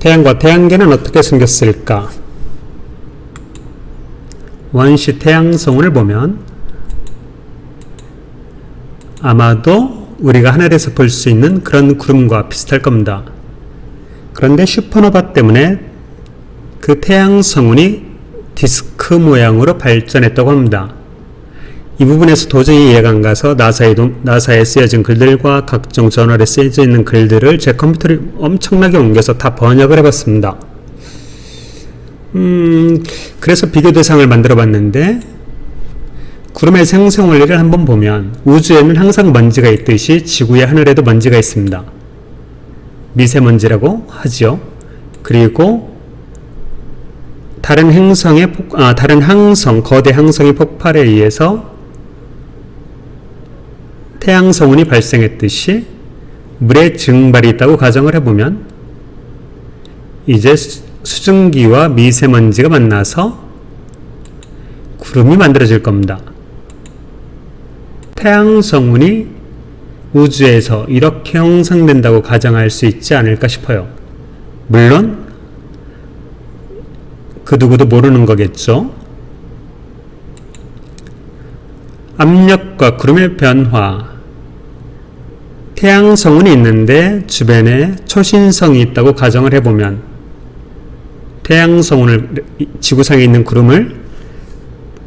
태양과 태양계는 어떻게 생겼을까? 원시 태양성운을 보면 아마도 우리가 하늘에서 볼 수 있는 그런 구름과 비슷할 겁니다. 그런데 슈퍼노바 때문에 그 태양성운이 디스크 모양으로 발전했다고 합니다. 이 부분에서 도저히 이해가 안 가서 나사에, 나사에 쓰여진 글들과 각종 저널에 쓰여져 있는 글들을 제 컴퓨터를 엄청나게 옮겨서 다 번역을 해봤습니다. 음, 그래서 비교 대상을 만들어 봤는데, 구름의 생성 원리를 한번 보면, 우주에는 항상 먼지가 있듯이 지구의 하늘에도 먼지가 있습니다. 미세먼지라고 하지요. 그리고 다른 행성의 폭, 아, 다른 항성, 거대 항성의 폭발에 의해서 태양 성운이 발생했듯이 물의 증발이 있다고 가정을 해보면 이제 수- 수증기와 미세먼지가 만나서 구름이 만들어질 겁니다. 태양 성운이 우주에서 이렇게 형성된다고 가정할 수 있지 않을까 싶어요. 물론 그 누구도 모르는 거겠죠. 압력과 구름의 변화. 태양 성운이 있는데 주변에 초신성이 있다고 가정을 해보면 태양 성운을 지구상에 있는 구름을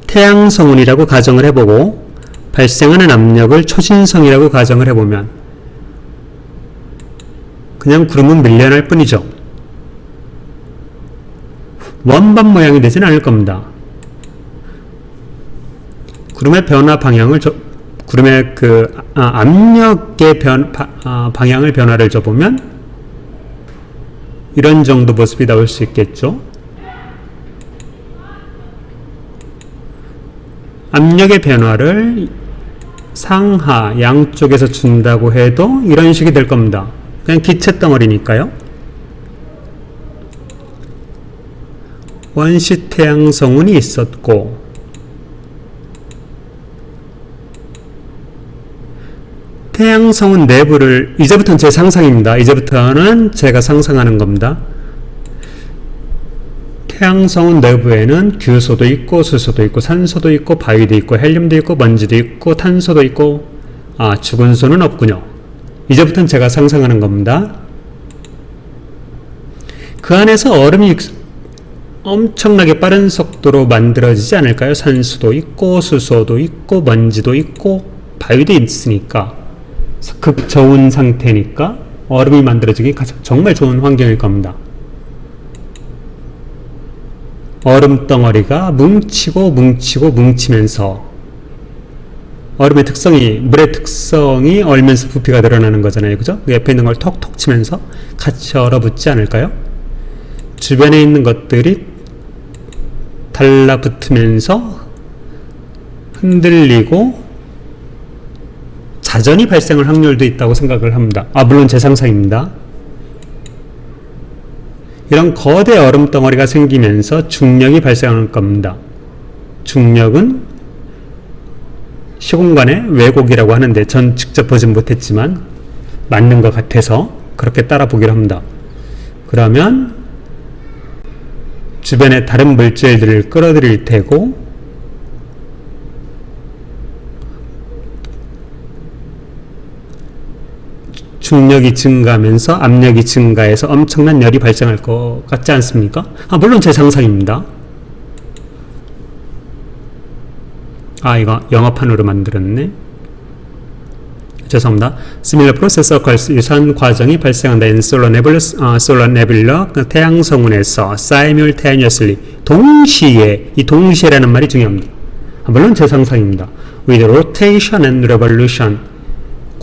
태양 성운이라고 가정을 해보고 발생하는 압력을 초신성이라고 가정을 해보면 그냥 구름은 밀려날 뿐이죠. 원반 모양이 되진 않을 겁니다. 구름의 변화 방향을 저, 구름의 그 아, 압력의 변 바- 아, 방향을 변화를 줘보면 이런 정도 모습이 나올 수 있겠죠. 압력의 변화를 상하 양쪽에서 준다고 해도 이런 식이 될 겁니다. 그냥 기체 덩어리니까요. 원시 태양 성운이 있었고 태양성운 내부를 이제부터는 제 상상입니다. 이제부터는 제가 상상하는 겁니다. 태양성운 내부에는 규소도 있고 수소도 있고 산소도 있고 바위도 있고 헬륨도 있고 먼지도 있고 탄소도 있고 아 죽은 소는 없군요. 이제부터는 제가 상상하는 겁니다. 그 안에서 얼음이 엄청나게 빠른 속도로 만들어지지 않을까요? 산소도 있고 수소도 있고 먼지도 있고 바위도 있으니까 급저온 상태니까 얼음이 만들어지기 가장 정말 좋은 환경일 겁니다. 얼음 덩어리가 뭉치고 뭉치고 뭉치면서 얼음의 특성이 물의 특성이 얼면서 부피가 늘어나는 거잖아요. 그죠? 그 옆에 있는 걸 톡톡 치면서 같이 얼어붙지 않을까요? 주변에 있는 것들이 달라붙으면서 흔들리고 자전이 발생할 확률도 있다고 생각을 합니다. 아, 물론 제 상상입니다. 이런 거대 얼음 덩어리가 생기면서 중력이 발생할 겁니다. 중력은 시공간의 왜곡이라고 하는데 전 직접 보진 못했지만 맞는 것 같아서 그렇게 따라 보기로 합니다. 그러면 주변의 다른 물질들을 끌어들일 테고 중력이 증가하면서 압력이 증가해서 엄청난 열이 발생할 것 같지 않습니까? 아, 물론 제 상상입니다. 아, 이거 영어판으로 만들었네. 죄송합니다. Similar process occurs. 유사한 과정이 발생한다. In solar nebula, 어, solar nebula, 그 태양 성운에서 simultaneously, 동시에, 이 동시에라는 말이 중요합니다. 아, 물론 제 상상입니다. With rotation and revolution,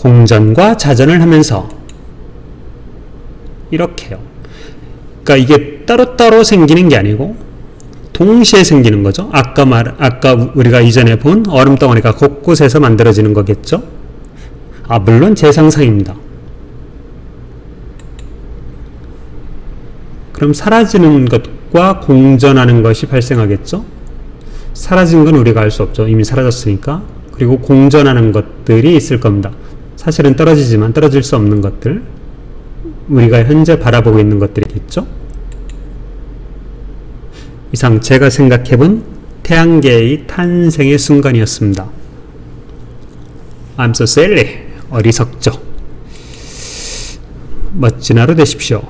공전과 자전을 하면서 이렇게요. 그러니까 이게 따로따로 생기는 게 아니고 동시에 생기는 거죠. 아까 말 아까 우리가 이전에 본 얼음 덩어리가 곳곳에서 만들어지는 거겠죠. 아 물론 제 상상입니다. 그럼 사라지는 것과 공전하는 것이 발생하겠죠. 사라진 건 우리가 알 수 없죠. 이미 사라졌으니까. 그리고 공전하는 것들이 있을 겁니다. 사실은 떨어지지만 떨어질 수 없는 것들. 우리가 현재 바라보고 있는 것들이겠죠? 이상 제가 생각해본 태양계의 탄생의 순간이었습니다. I'm so silly. 어리석죠. 멋진 하루 되십시오.